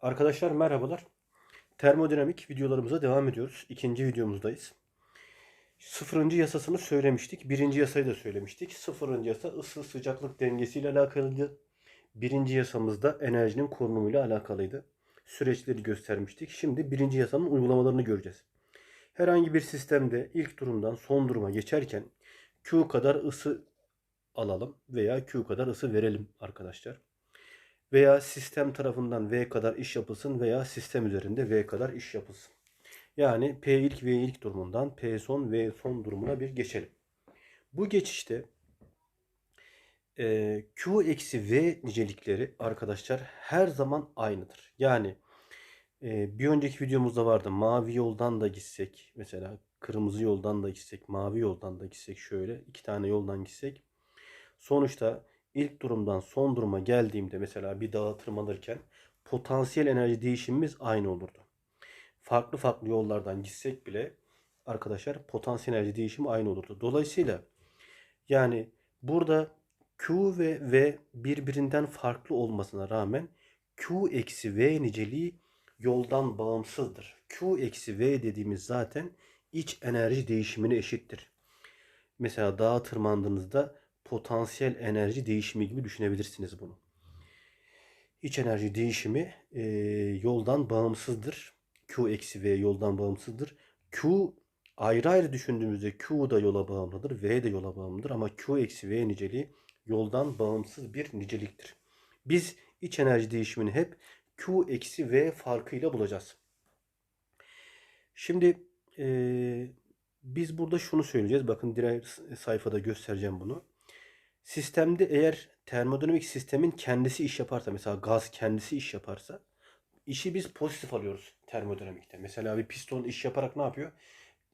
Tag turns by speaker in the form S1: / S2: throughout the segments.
S1: Arkadaşlar merhabalar. Termodinamik videolarımıza devam ediyoruz. İkinci videomuzdayız. Sıfırıncı yasasını söylemiştik. Birinci yasayı da söylemiştik. Sıfırıncı yasa ısı sıcaklık dengesiyle alakalıydı. Birinci yasamızda enerjinin korunumuyla alakalıydı. Süreçleri göstermiştik. Şimdi birinci yasanın uygulamalarını göreceğiz. Herhangi bir sistemde ilk durumdan son duruma geçerken Q kadar ısı alalım veya Q kadar ısı verelim arkadaşlar veya sistem tarafından V kadar iş yapılsın veya sistem üzerinde V kadar iş yapılsın. Yani P ilk V ilk durumundan P son V son durumuna bir geçelim. Bu geçişte e, Q eksi V nicelikleri arkadaşlar her zaman aynıdır. Yani e, bir önceki videomuzda vardı mavi yoldan da gitsek mesela kırmızı yoldan da gitsek mavi yoldan da gitsek şöyle iki tane yoldan gitsek sonuçta ilk durumdan son duruma geldiğimde mesela bir dağa tırmanırken potansiyel enerji değişimimiz aynı olurdu. Farklı farklı yollardan gitsek bile arkadaşlar potansiyel enerji değişimi aynı olurdu. Dolayısıyla yani burada Q ve V birbirinden farklı olmasına rağmen Q eksi V niceliği yoldan bağımsızdır. Q eksi V dediğimiz zaten iç enerji değişimine eşittir. Mesela dağa tırmandığınızda potansiyel enerji değişimi gibi düşünebilirsiniz bunu. İç enerji değişimi e, yoldan bağımsızdır. Q eksi V yoldan bağımsızdır. Q ayrı ayrı düşündüğümüzde Q da yola bağımlıdır, V de yola bağımlıdır ama Q eksi V niceliği yoldan bağımsız bir niceliktir. Biz iç enerji değişimini hep Q eksi V farkıyla bulacağız. Şimdi e, biz burada şunu söyleyeceğiz. Bakın diğer sayfada göstereceğim bunu. Sistemde eğer termodinamik sistemin kendisi iş yaparsa mesela gaz kendisi iş yaparsa işi biz pozitif alıyoruz termodinamikte. Mesela bir piston iş yaparak ne yapıyor?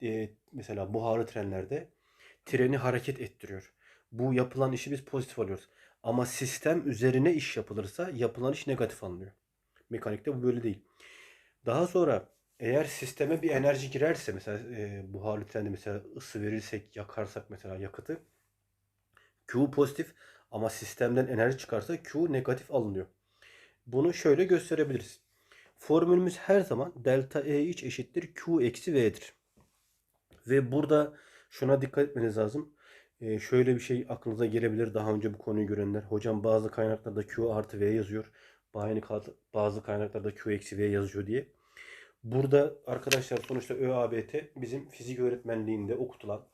S1: Ee, mesela buharlı trenlerde treni hareket ettiriyor. Bu yapılan işi biz pozitif alıyoruz. Ama sistem üzerine iş yapılırsa yapılan iş negatif alınıyor. Mekanikte bu böyle değil. Daha sonra eğer sisteme bir enerji girerse mesela e, buharlı trende mesela ısı verirsek yakarsak mesela yakıtı Q pozitif ama sistemden enerji çıkarsa Q negatif alınıyor. Bunu şöyle gösterebiliriz. Formülümüz her zaman delta E iç eşittir Q eksi V'dir. Ve burada şuna dikkat etmeniz lazım. Ee, şöyle bir şey aklınıza gelebilir daha önce bu konuyu görenler. Hocam bazı kaynaklarda Q artı V yazıyor. Bazı kaynaklarda Q eksi V yazıyor diye. Burada arkadaşlar sonuçta ÖABT bizim fizik öğretmenliğinde okutulan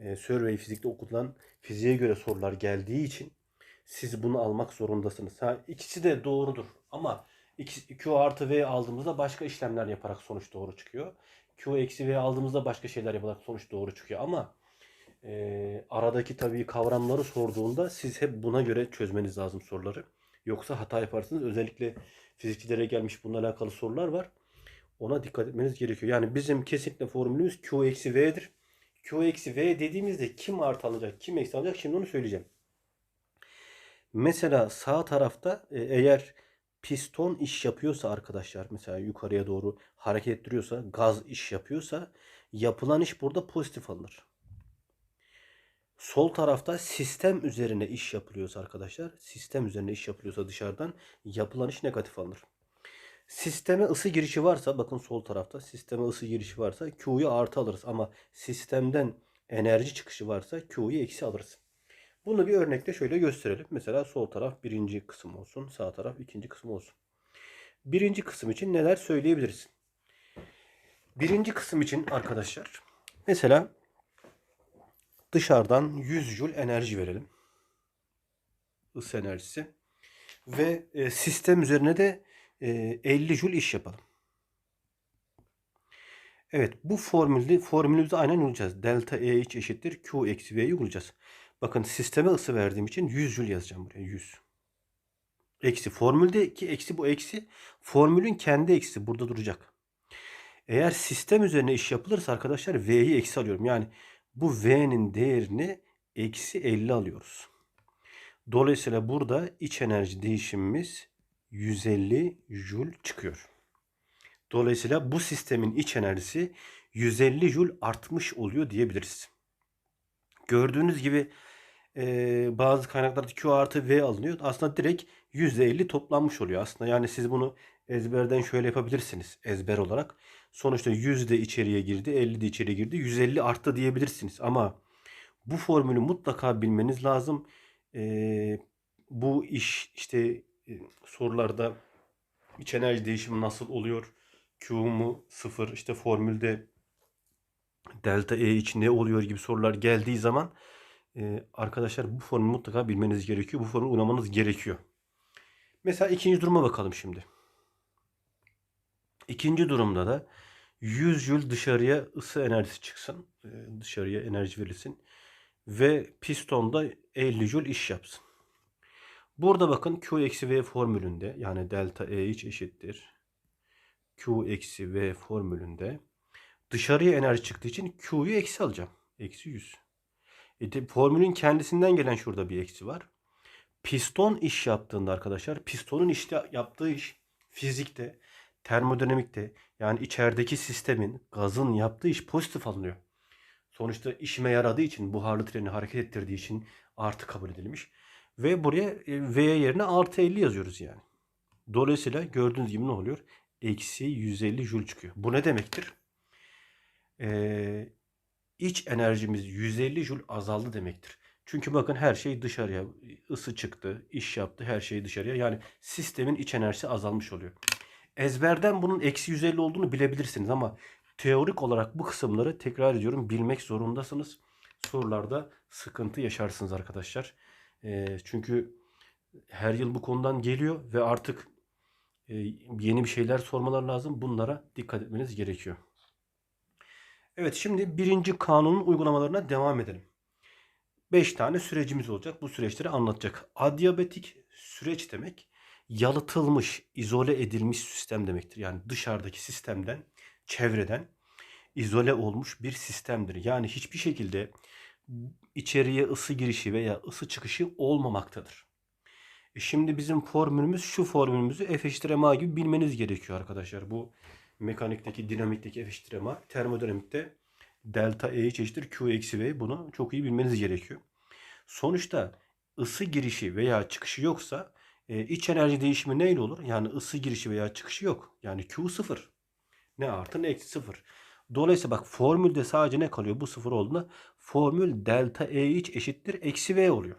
S1: e, survey fizikte okutulan fiziğe göre sorular geldiği için siz bunu almak zorundasınız. Ha, ikisi de doğrudur ama Q artı V aldığımızda başka işlemler yaparak sonuç doğru çıkıyor. Q eksi V aldığımızda başka şeyler yaparak sonuç doğru çıkıyor ama e, aradaki tabii kavramları sorduğunda siz hep buna göre çözmeniz lazım soruları. Yoksa hata yaparsınız. Özellikle fizikçilere gelmiş bununla alakalı sorular var. Ona dikkat etmeniz gerekiyor. Yani bizim kesinlikle formülümüz Q eksi V'dir. Q eksi V dediğimizde kim artı alacak, kim eksi alacak şimdi onu söyleyeceğim. Mesela sağ tarafta e, eğer piston iş yapıyorsa arkadaşlar mesela yukarıya doğru hareket ettiriyorsa gaz iş yapıyorsa yapılan iş burada pozitif alınır. Sol tarafta sistem üzerine iş yapılıyorsa arkadaşlar sistem üzerine iş yapılıyorsa dışarıdan yapılan iş negatif alınır. Sisteme ısı girişi varsa bakın sol tarafta sisteme ısı girişi varsa Q'yu artı alırız ama sistemden enerji çıkışı varsa Q'yu eksi alırız. Bunu bir örnekte şöyle gösterelim. Mesela sol taraf birinci kısım olsun. Sağ taraf ikinci kısım olsun. Birinci kısım için neler söyleyebiliriz? Birinci kısım için arkadaşlar mesela dışarıdan 100 Joule enerji verelim. Isı enerjisi. Ve e, sistem üzerine de 50 Joule iş yapalım. Evet bu formülde formülümüzü aynen uygulayacağız. Delta E iç eşittir Q eksi V'yi uygulayacağız. Bakın sisteme ısı verdiğim için 100 Joule yazacağım buraya 100. Eksi formüldeki eksi bu eksi formülün kendi eksi burada duracak. Eğer sistem üzerine iş yapılırsa arkadaşlar V'yi eksi alıyorum. Yani bu V'nin değerini eksi 50 alıyoruz. Dolayısıyla burada iç enerji değişimimiz 150 Joule çıkıyor. Dolayısıyla bu sistemin iç enerjisi 150 Joule artmış oluyor diyebiliriz. Gördüğünüz gibi e, bazı kaynaklarda Q artı V alınıyor. Aslında direkt %50 toplanmış oluyor aslında. Yani siz bunu ezberden şöyle yapabilirsiniz ezber olarak. Sonuçta 100 de içeriye girdi, 50 de içeriye girdi. 150 arttı diyebilirsiniz. Ama bu formülü mutlaka bilmeniz lazım. E, bu iş işte sorularda iç enerji değişimi nasıl oluyor? Q mu sıfır işte formülde delta E için ne oluyor gibi sorular geldiği zaman e, arkadaşlar bu formülü mutlaka bilmeniz gerekiyor. Bu formülü uygulamanız gerekiyor. Mesela ikinci duruma bakalım şimdi. İkinci durumda da 100 joule dışarıya ısı enerjisi çıksın. e, dışarıya enerji verilsin. Ve pistonda 50 joule iş yapsın. Burada bakın Q eksi V formülünde yani delta E iç eşittir. Q eksi V formülünde dışarıya enerji çıktığı için Q'yu eksi alacağım. Eksi 100. E de, formülün kendisinden gelen şurada bir eksi var. Piston iş yaptığında arkadaşlar pistonun işte yaptığı iş fizikte, termodinamikte yani içerideki sistemin gazın yaptığı iş pozitif alınıyor. Sonuçta işime yaradığı için buharlı treni hareket ettirdiği için artı kabul edilmiş. Ve buraya e, V yerine artı 50 yazıyoruz yani. Dolayısıyla gördüğünüz gibi ne oluyor? Eksi 150 joule çıkıyor. Bu ne demektir? Ee, iç enerjimiz 150 joule azaldı demektir. Çünkü bakın her şey dışarıya ısı çıktı, iş yaptı, her şey dışarıya. Yani sistemin iç enerjisi azalmış oluyor. Ezberden bunun eksi 150 olduğunu bilebilirsiniz ama teorik olarak bu kısımları tekrar ediyorum bilmek zorundasınız. Sorularda sıkıntı yaşarsınız arkadaşlar. E, çünkü her yıl bu konudan geliyor ve artık e, yeni bir şeyler sormalar lazım. Bunlara dikkat etmeniz gerekiyor. Evet şimdi birinci kanunun uygulamalarına devam edelim. 5 tane sürecimiz olacak. Bu süreçleri anlatacak. Adiyabetik süreç demek yalıtılmış, izole edilmiş sistem demektir. Yani dışarıdaki sistemden, çevreden izole olmuş bir sistemdir. Yani hiçbir şekilde içeriye ısı girişi veya ısı çıkışı olmamaktadır. E şimdi bizim formülümüz şu formülümüzü F eşittir ma gibi bilmeniz gerekiyor arkadaşlar. Bu mekanikteki, dinamikteki F eşittir ma, termodinamikte delta E eşittir Q eksi V bunu çok iyi bilmeniz gerekiyor. Sonuçta ısı girişi veya çıkışı yoksa e, iç enerji değişimi neyle olur? Yani ısı girişi veya çıkışı yok. Yani Q sıfır. Ne artı ne eksi sıfır. Dolayısıyla bak formülde sadece ne kalıyor? Bu sıfır olduğunda formül delta E iç eşittir eksi V oluyor.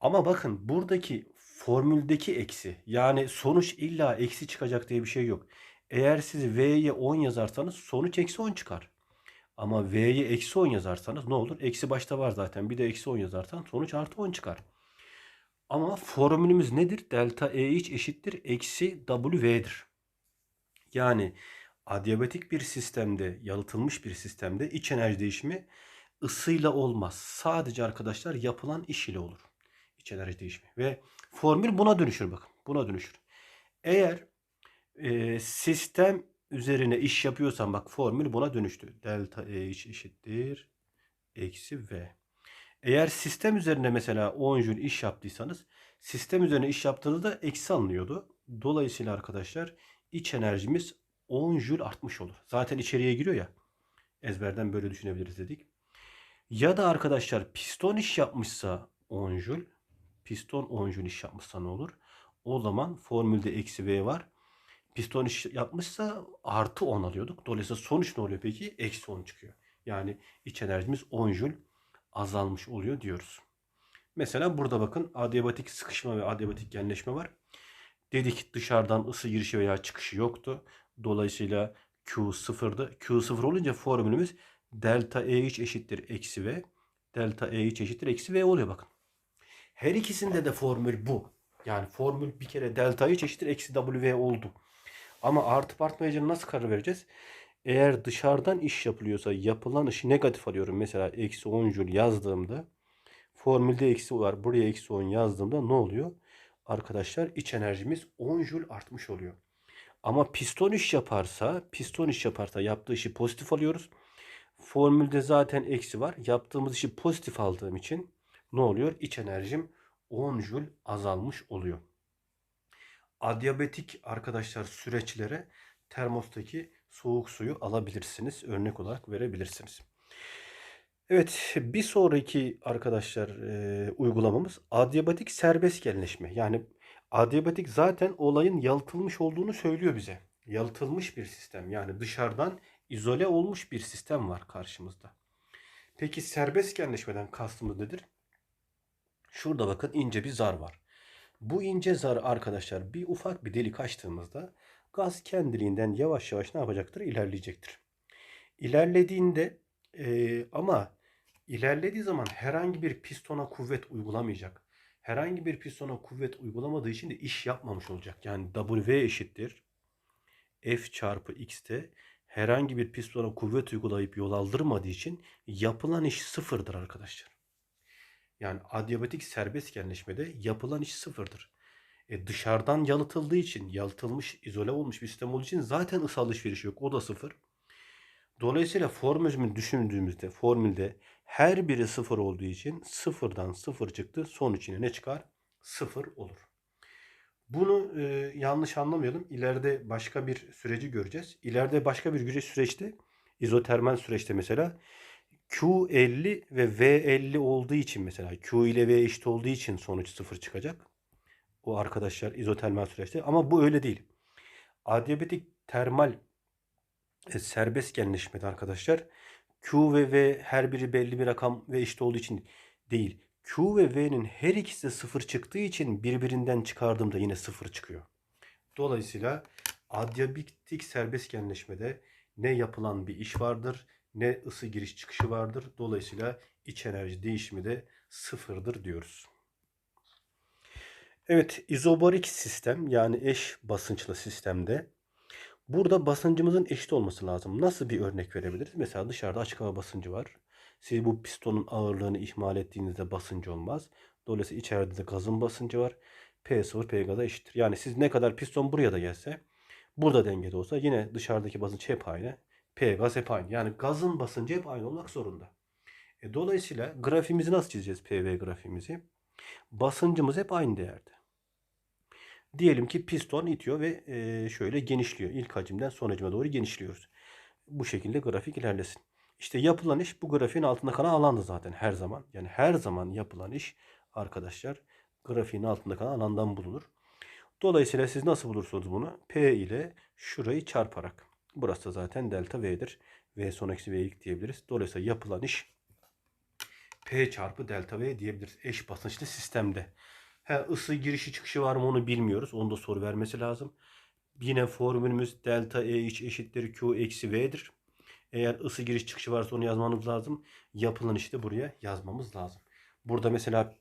S1: Ama bakın buradaki formüldeki eksi yani sonuç illa eksi çıkacak diye bir şey yok. Eğer siz V'ye 10 yazarsanız sonuç eksi 10 çıkar. Ama V'ye eksi 10 yazarsanız ne olur? Eksi başta var zaten. Bir de eksi 10 yazarsan sonuç artı 10 çıkar. Ama formülümüz nedir? Delta E iç eşittir eksi WV'dir. Yani adiyabatik bir sistemde, yalıtılmış bir sistemde iç enerji değişimi ısıyla olmaz. Sadece arkadaşlar yapılan iş ile olur. İç enerji değişimi. Ve formül buna dönüşür bakın. Buna dönüşür. Eğer e, sistem üzerine iş yapıyorsan bak formül buna dönüştü. Delta E eşittir eksi V. Eğer sistem üzerine mesela 10 joule iş yaptıysanız sistem üzerine iş yaptığınızda eksi alınıyordu. Dolayısıyla arkadaşlar iç enerjimiz 10 joule artmış olur. Zaten içeriye giriyor ya. Ezberden böyle düşünebiliriz dedik. Ya da arkadaşlar piston iş yapmışsa 10 joule. Piston 10 joule iş yapmışsa ne olur? O zaman formülde eksi V var. Piston iş yapmışsa artı 10 alıyorduk. Dolayısıyla sonuç ne oluyor peki? Eksi 10 çıkıyor. Yani iç enerjimiz 10 joule azalmış oluyor diyoruz. Mesela burada bakın adiabatik sıkışma ve adiabatik genleşme var. Dedik dışarıdan ısı girişi veya çıkışı yoktu. Dolayısıyla Q sıfırdı. Q sıfır olunca formülümüz delta E iç eşittir eksi V. Delta E iç eşittir eksi V oluyor bakın. Her ikisinde de formül bu. Yani formül bir kere delta iç eşittir eksi W oldu. Ama artı artmayacağını nasıl karar vereceğiz? Eğer dışarıdan iş yapılıyorsa yapılan işi negatif alıyorum. Mesela eksi 10 joule yazdığımda formülde eksi var. Buraya eksi 10 yazdığımda ne oluyor? Arkadaşlar iç enerjimiz 10 joule artmış oluyor. Ama piston iş yaparsa, piston iş yaparsa yaptığı işi pozitif alıyoruz. Formülde zaten eksi var. Yaptığımız işi pozitif aldığım için ne oluyor? İç enerjim 10 joule azalmış oluyor. Adiyabetik arkadaşlar süreçlere termostaki soğuk suyu alabilirsiniz. Örnek olarak verebilirsiniz. Evet, bir sonraki arkadaşlar e, uygulamamız adiabatik serbest genleşme. Yani adiabatik zaten olayın yalıtılmış olduğunu söylüyor bize. Yalıtılmış bir sistem. Yani dışarıdan izole olmuş bir sistem var karşımızda. Peki serbest genleşmeden kastımız nedir? Şurada bakın ince bir zar var. Bu ince zar arkadaşlar bir ufak bir delik açtığımızda gaz kendiliğinden yavaş yavaş ne yapacaktır? İlerleyecektir. İlerlediğinde e, ama ilerlediği zaman herhangi bir pistona kuvvet uygulamayacak. Herhangi bir pistona kuvvet uygulamadığı için de iş yapmamış olacak. Yani W eşittir F çarpı X'te herhangi bir pistona kuvvet uygulayıp yol aldırmadığı için yapılan iş sıfırdır arkadaşlar. Yani adiabatik serbest genleşmede yapılan iş sıfırdır. E dışarıdan yalıtıldığı için, yalıtılmış, izole olmuş bir sistem olduğu için zaten ısı alışverişi yok. O da sıfır. Dolayısıyla formülümü düşündüğümüzde formülde her biri sıfır olduğu için sıfırdan sıfır çıktı. Sonuç yine ne çıkar? Sıfır olur. Bunu e, yanlış anlamayalım. İleride başka bir süreci göreceğiz. İleride başka bir güce süreçte izotermal süreçte mesela Q50 ve V50 olduğu için mesela Q ile V eşit olduğu için sonuç sıfır çıkacak. O arkadaşlar izotermal süreçte ama bu öyle değil. Adiabatik termal e, serbest genleşmede arkadaşlar Q ve V her biri belli bir rakam ve eşit olduğu için değil. Q ve V'nin her ikisi sıfır çıktığı için birbirinden çıkardığımda yine sıfır çıkıyor. Dolayısıyla adiabatik serbest genleşmede ne yapılan bir iş vardır ne ısı giriş çıkışı vardır. Dolayısıyla iç enerji değişimi de sıfırdır diyoruz. Evet, izobarik sistem yani eş basınçlı sistemde burada basıncımızın eşit olması lazım. Nasıl bir örnek verebiliriz? Mesela dışarıda açık hava basıncı var. Siz bu pistonun ağırlığını ihmal ettiğinizde basıncı olmaz. Dolayısıyla içeride de gazın basıncı var. P0 P gaza eşittir. Yani siz ne kadar piston buraya da gelse burada dengede olsa yine dışarıdaki basınç hep aynı. P gaz hep aynı. Yani gazın basıncı hep aynı olmak zorunda. E, dolayısıyla grafimizi nasıl çizeceğiz PV grafimizi? Basıncımız hep aynı değerde. Diyelim ki piston itiyor ve e, şöyle genişliyor. İlk hacimden son hacime doğru genişliyoruz. Bu şekilde grafik ilerlesin. İşte yapılan iş bu grafiğin altında kalan alandı zaten her zaman. Yani her zaman yapılan iş arkadaşlar grafiğin altında kalan alandan bulunur. Dolayısıyla siz nasıl bulursunuz bunu? P ile şurayı çarparak. Burası da zaten delta V'dir. V son eksi V ilk diyebiliriz. Dolayısıyla yapılan iş P çarpı delta V diyebiliriz. Eş basınçlı sistemde. He, ısı girişi çıkışı var mı onu bilmiyoruz. Onu da soru vermesi lazım. Yine formülümüz delta E iç eşittir Q eksi V'dir. Eğer ısı giriş çıkışı varsa onu yazmamız lazım. Yapılan işi de buraya yazmamız lazım. Burada mesela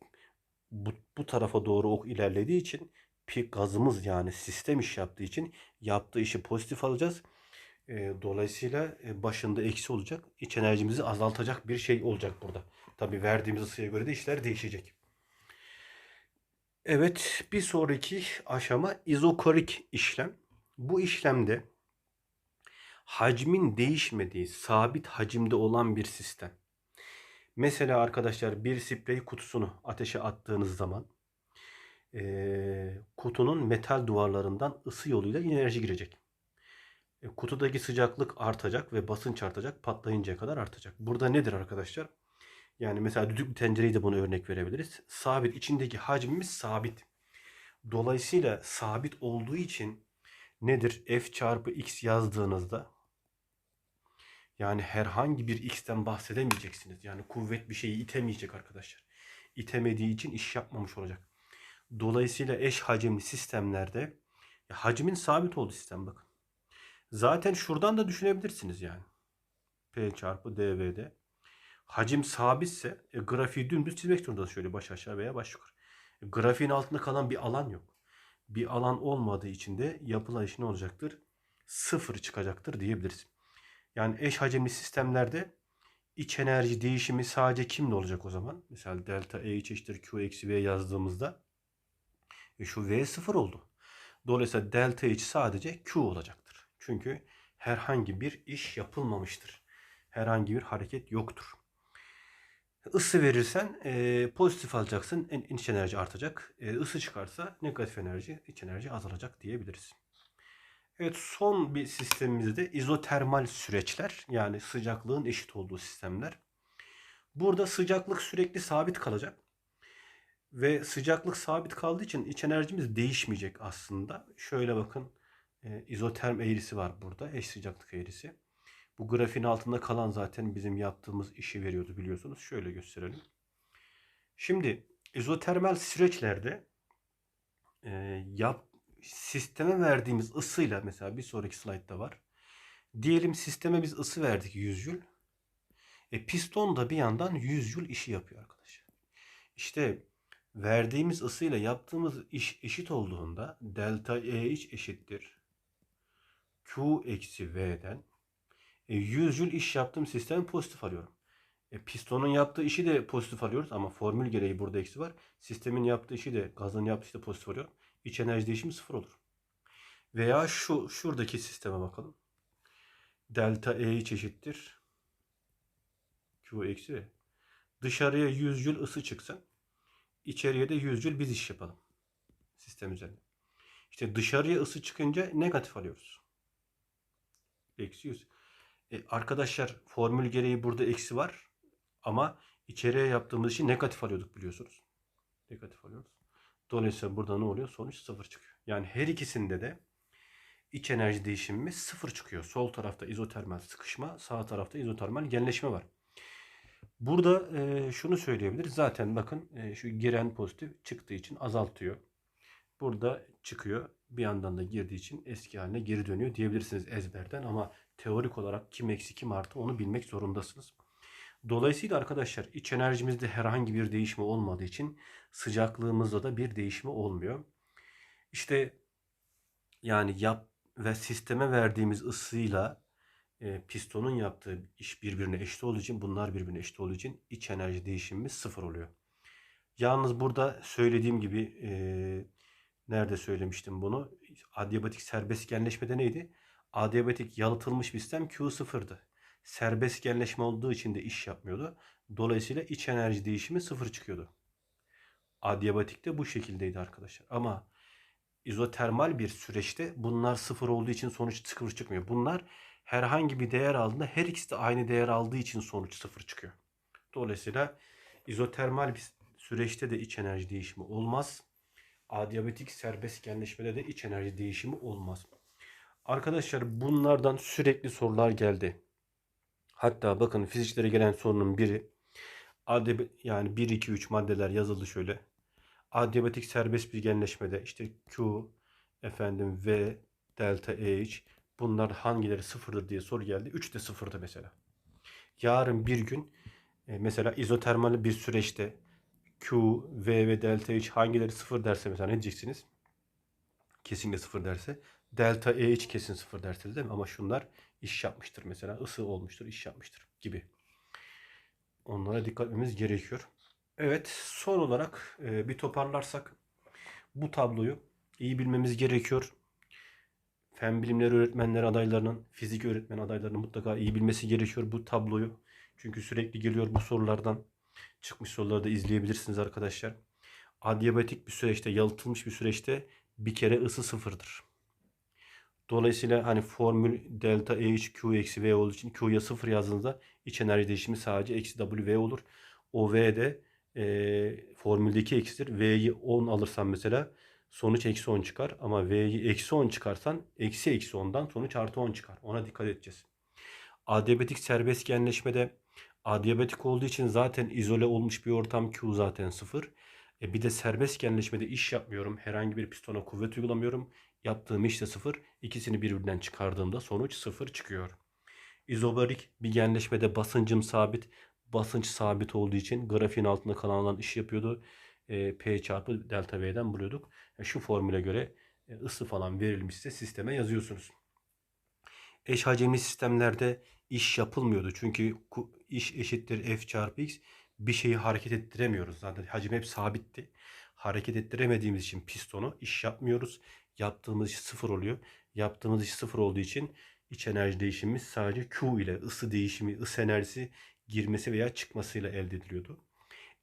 S1: bu, bu tarafa doğru ok ilerlediği için pik gazımız yani sistem iş yaptığı için yaptığı işi pozitif alacağız. E, dolayısıyla e, başında eksi olacak. İç enerjimizi azaltacak bir şey olacak burada. Tabi verdiğimiz ısıya göre de işler değişecek. Evet bir sonraki aşama izokorik işlem. Bu işlemde hacmin değişmediği sabit hacimde olan bir sistem. Mesela arkadaşlar bir sprey kutusunu ateşe attığınız zaman e, kutunun metal duvarlarından ısı yoluyla enerji girecek. E, kutudaki sıcaklık artacak ve basınç artacak patlayıncaya kadar artacak. Burada nedir arkadaşlar? Yani mesela düdüklü tencereyi de bunu örnek verebiliriz. Sabit içindeki hacmimiz sabit. Dolayısıyla sabit olduğu için nedir? F çarpı x yazdığınızda yani herhangi bir x'ten bahsedemeyeceksiniz. Yani kuvvet bir şeyi itemeyecek arkadaşlar. İtemediği için iş yapmamış olacak. Dolayısıyla eş hacimli sistemlerde hacmin sabit olduğu sistem bakın. Zaten şuradan da düşünebilirsiniz yani. P çarpı dv'de. Hacim sabitse e, grafiği dümdüz çizmek zorundasınız şöyle baş aşağı veya baş yukarı. E, grafiğin altında kalan bir alan yok. Bir alan olmadığı için de yapılan iş ne olacaktır? Sıfır çıkacaktır diyebiliriz. Yani eş hacimli sistemlerde iç enerji değişimi sadece kimde olacak o zaman? Mesela delta E eşittir Q eksi V yazdığımızda e şu V sıfır oldu. Dolayısıyla delta H sadece Q olacaktır. Çünkü herhangi bir iş yapılmamıştır. Herhangi bir hareket yoktur. Isı verirsen e, pozitif alacaksın. iç enerji artacak. E, ısı çıkarsa negatif enerji, iç enerji azalacak diyebiliriz. Evet son bir sistemimizde izotermal süreçler yani sıcaklığın eşit olduğu sistemler. Burada sıcaklık sürekli sabit kalacak. Ve sıcaklık sabit kaldığı için iç enerjimiz değişmeyecek aslında. Şöyle bakın e, izoterm eğrisi var burada. Eş sıcaklık eğrisi. Bu grafiğin altında kalan zaten bizim yaptığımız işi veriyordu biliyorsunuz. Şöyle gösterelim. Şimdi izotermal süreçlerde e, yap, sisteme verdiğimiz ısıyla mesela bir sonraki slaytta var. Diyelim sisteme biz ısı verdik 100 Joule. E, piston da bir yandan 100 Joule işi yapıyor arkadaşlar. İşte verdiğimiz ısıyla yaptığımız iş eşit olduğunda delta E iç eşittir. Q eksi V'den 100 Joule iş yaptığım sistemi pozitif alıyorum. E, pistonun yaptığı işi de pozitif alıyoruz ama formül gereği burada eksi var. Sistemin yaptığı işi de gazın yaptığı işi de pozitif alıyorum. İç enerji değişimi sıfır olur. Veya şu şuradaki sisteme bakalım. Delta E eşittir. Q eksi V. Dışarıya 100 Joule ısı çıksın. İçeriye de 100 Joule biz iş yapalım. Sistem üzerinde. İşte dışarıya ısı çıkınca negatif alıyoruz. Eksi 100. E, arkadaşlar formül gereği burada eksi var. Ama içeriye yaptığımız için negatif alıyorduk biliyorsunuz. Negatif alıyoruz. Dolayısıyla burada ne oluyor? Sonuç sıfır çıkıyor. Yani her ikisinde de iç enerji değişimimiz sıfır çıkıyor. Sol tarafta izotermal sıkışma, sağ tarafta izotermal genleşme var. Burada e, şunu söyleyebiliriz. Zaten bakın e, şu giren pozitif çıktığı için azaltıyor. Burada çıkıyor. Bir yandan da girdiği için eski haline geri dönüyor diyebilirsiniz ezberden ama teorik olarak kim eksi kim artı onu bilmek zorundasınız. Dolayısıyla arkadaşlar iç enerjimizde herhangi bir değişme olmadığı için sıcaklığımızda da bir değişme olmuyor. İşte yani yap ve sisteme verdiğimiz ısıyla e, pistonun yaptığı iş birbirine eşit olduğu için bunlar birbirine eşit olduğu için iç enerji değişimimiz sıfır oluyor. Yalnız burada söylediğim gibi e, nerede söylemiştim bunu? Adiabatik serbest genleşmede neydi? Adiabatik yalıtılmış bir sistem Q sıfırdı. Serbest genleşme olduğu için de iş yapmıyordu. Dolayısıyla iç enerji değişimi sıfır çıkıyordu. Adiabatik de bu şekildeydi arkadaşlar. Ama izotermal bir süreçte bunlar sıfır olduğu için sonuç sıfır çıkmıyor. Bunlar herhangi bir değer aldığında her ikisi de aynı değer aldığı için sonuç sıfır çıkıyor. Dolayısıyla izotermal bir süreçte de iç enerji değişimi olmaz. Adiabatik serbest genleşmede de iç enerji değişimi olmaz. Arkadaşlar bunlardan sürekli sorular geldi. Hatta bakın fiziklere gelen sorunun biri adib yani 1 2 3 maddeler yazıldı şöyle. Adiabatik serbest bir genleşmede işte Q efendim V delta EH bunlar hangileri sıfırdır diye soru geldi. 3 de sıfırdı mesela. Yarın bir gün e, mesela izotermal bir süreçte Q, V ve delta H hangileri sıfır derse mesela ne diyeceksiniz? Kesinlikle sıfır derse. Delta EH kesin sıfır dersiniz değil mi? Ama şunlar iş yapmıştır mesela. ısı olmuştur, iş yapmıştır gibi. Onlara dikkat etmemiz gerekiyor. Evet son olarak e, bir toparlarsak bu tabloyu iyi bilmemiz gerekiyor. Fen bilimleri öğretmenleri adaylarının, fizik öğretmen adaylarının mutlaka iyi bilmesi gerekiyor bu tabloyu. Çünkü sürekli geliyor bu sorulardan. Çıkmış soruları da izleyebilirsiniz arkadaşlar. Adiabatik bir süreçte, yalıtılmış bir süreçte bir kere ısı sıfırdır. Dolayısıyla hani formül delta E H Q eksi V olduğu için Q'ya sıfır yazdığınızda iç enerji değişimi sadece eksi W olur. O V de e, formüldeki eksidir. V'yi 10 alırsan mesela sonuç eksi 10 çıkar. Ama V'yi eksi 10 çıkarsan eksi eksi 10'dan sonuç artı 10 çıkar. Ona dikkat edeceğiz. Adiabatik serbest genleşmede adiabatik olduğu için zaten izole olmuş bir ortam Q zaten sıfır. E bir de serbest genleşmede iş yapmıyorum. Herhangi bir pistona kuvvet uygulamıyorum. Yaptığım iş de sıfır. İkisini birbirinden çıkardığımda sonuç sıfır çıkıyor. İzobarik bir genleşmede basıncım sabit. Basınç sabit olduğu için grafiğin altında kalan alan iş yapıyordu. E, P çarpı delta V'den buluyorduk. E, şu formüle göre e, ısı falan verilmişse sisteme yazıyorsunuz. Eş hacimli sistemlerde iş yapılmıyordu. Çünkü iş eşittir F çarpı X. Bir şeyi hareket ettiremiyoruz. Zaten hacim hep sabitti. Hareket ettiremediğimiz için pistonu iş yapmıyoruz. Yaptığımız iş sıfır oluyor. Yaptığımız iş sıfır olduğu için iç enerji değişimimiz sadece Q ile ısı değişimi, ısı enerjisi girmesi veya çıkmasıyla elde ediliyordu.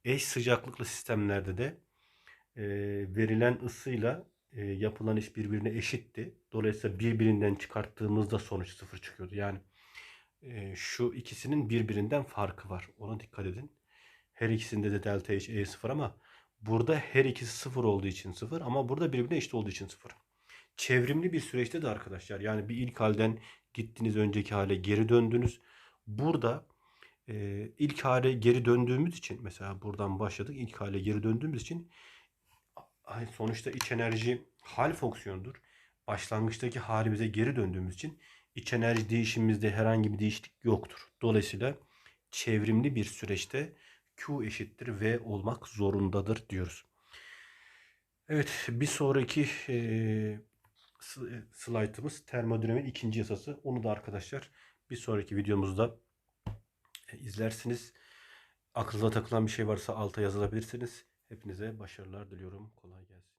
S1: Eş sıcaklıklı sistemlerde de e, verilen ısıyla e, yapılan iş birbirine eşitti. Dolayısıyla birbirinden çıkarttığımızda sonuç sıfır çıkıyordu. Yani e, şu ikisinin birbirinden farkı var. Ona dikkat edin. Her ikisinde de delta H E sıfır ama burada her ikisi sıfır olduğu için sıfır ama burada birbirine eşit olduğu için sıfır. Çevrimli bir süreçte de arkadaşlar yani bir ilk halden gittiniz önceki hale geri döndünüz. Burada e, ilk hale geri döndüğümüz için mesela buradan başladık ilk hale geri döndüğümüz için sonuçta iç enerji hal fonksiyonudur. Başlangıçtaki halimize geri döndüğümüz için iç enerji değişimimizde herhangi bir değişiklik yoktur. Dolayısıyla çevrimli bir süreçte Q eşittir V olmak zorundadır diyoruz. Evet bir sonraki e, slaytımız termodinamiğin ikinci yasası. Onu da arkadaşlar bir sonraki videomuzda e, izlersiniz. Aklınıza takılan bir şey varsa alta yazılabilirsiniz. Hepinize başarılar diliyorum. Kolay gelsin.